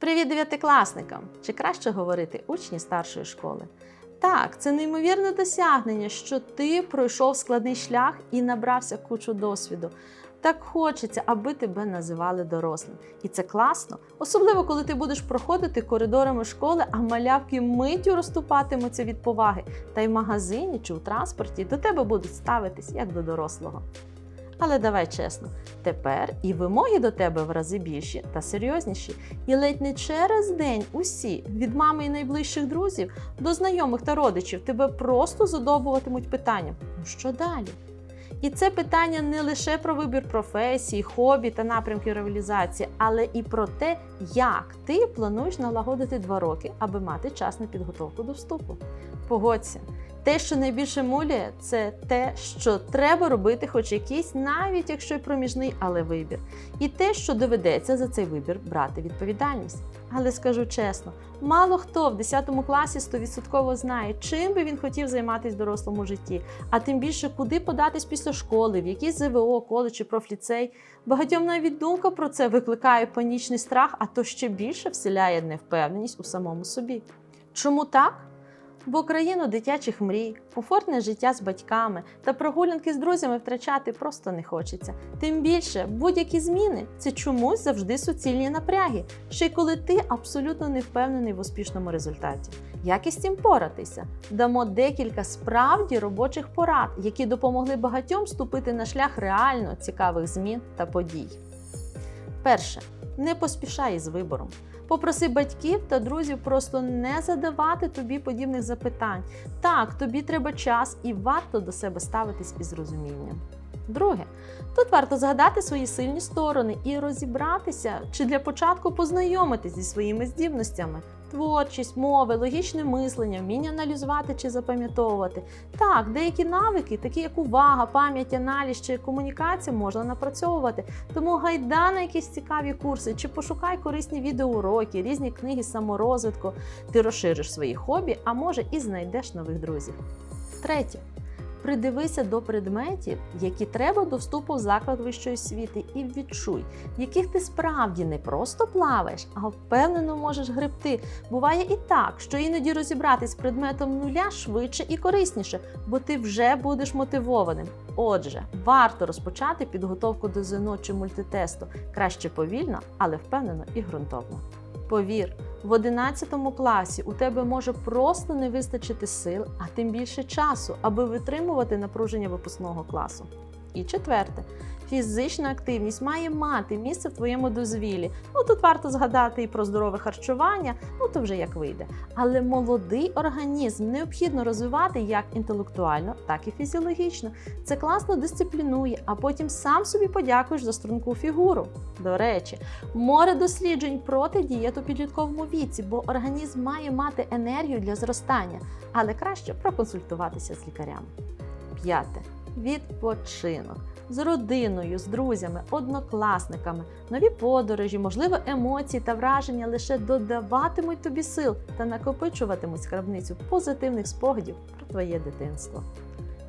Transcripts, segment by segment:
Привіт дев'ятикласникам! Чи краще говорити учні старшої школи? Так, це неймовірне досягнення, що ти пройшов складний шлях і набрався кучу досвіду. Так хочеться, аби тебе називали дорослим. І це класно, особливо коли ти будеш проходити коридорами школи, а малявки миттю розступатимуться від поваги, та й в магазині чи у транспорті до тебе будуть ставитись як до дорослого. Але давай чесно, тепер і вимоги до тебе в рази більші та серйозніші. І ледь не через день усі, від мами і найближчих друзів до знайомих та родичів, тебе просто задовбуватимуть питанням: ну що далі? І це питання не лише про вибір професії, хобі та напрямків реалізації, але і про те, як ти плануєш налагодити два роки, аби мати час на підготовку до вступу. Погодься, те, що найбільше муляє, це те, що треба робити, хоч якийсь, навіть якщо й проміжний, але вибір. І те, що доведеться за цей вибір брати відповідальність. Але скажу чесно, мало хто в 10 класі 100% знає, чим би він хотів займатися в дорослому житті, а тим більше куди податись після школи, в якийсь ЗВО, коледж чи профліцей. Багатьом навіть думка про це викликає панічний страх, а то ще більше вселяє невпевненість у самому собі. Чому так? Бо країну дитячих мрій, комфортне життя з батьками та прогулянки з друзями втрачати просто не хочеться. Тим більше будь-які зміни це чомусь завжди суцільні напряги, ще й коли ти абсолютно не впевнений в успішному результаті. Як із цим поратися? Дамо декілька справді робочих порад, які допомогли багатьом ступити на шлях реально цікавих змін та подій. Перше, не поспішай із вибором. Попроси батьків та друзів просто не задавати тобі подібних запитань. Так, тобі треба час і варто до себе ставитись із розумінням. Друге, тут варто згадати свої сильні сторони і розібратися, чи для початку познайомитись зі своїми здібностями. Творчість, мови, логічне мислення, вміння аналізувати чи запам'ятовувати. Так, деякі навики, такі як увага, пам'ять, аналіз чи комунікація, можна напрацьовувати. Тому гайда на якісь цікаві курси, чи пошукай корисні відеоуроки, різні книги саморозвитку. Ти розшириш свої хобі, а може і знайдеш нових друзів. Третє. Придивися до предметів, які треба до вступу в заклад вищої освіти, і відчуй, в яких ти справді не просто плаваєш, а впевнено можеш гребти. Буває і так, що іноді розібратись з предметом нуля швидше і корисніше, бо ти вже будеш мотивованим. Отже, варто розпочати підготовку до ЗНО чи мультитесту краще повільно, але впевнено і ґрунтовно. Повір, в 11 класі у тебе може просто не вистачити сил, а тим більше часу, аби витримувати напруження випускного класу. І четверте, фізична активність має мати місце в твоєму дозвіллі. Ну тут варто згадати і про здорове харчування, ну то вже як вийде. Але молодий організм необхідно розвивати як інтелектуально, так і фізіологічно. Це класно дисциплінує, а потім сам собі подякуєш за струнку фігуру. До речі, море досліджень проти дієт у підлітковому віці, бо організм має мати енергію для зростання, але краще проконсультуватися з лікарями. П'яте. Відпочинок з родиною, з друзями, однокласниками, нові подорожі, можливо, емоції та враження лише додаватимуть тобі сил та накопичуватимуть скарбницю позитивних спогадів про твоє дитинство.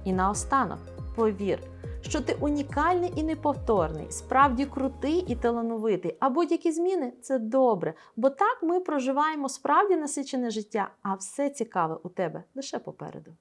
І наостанок, повір, що ти унікальний і неповторний, справді крутий і талановитий, а будь-які зміни це добре, бо так ми проживаємо справді насичене життя, а все цікаве у тебе лише попереду.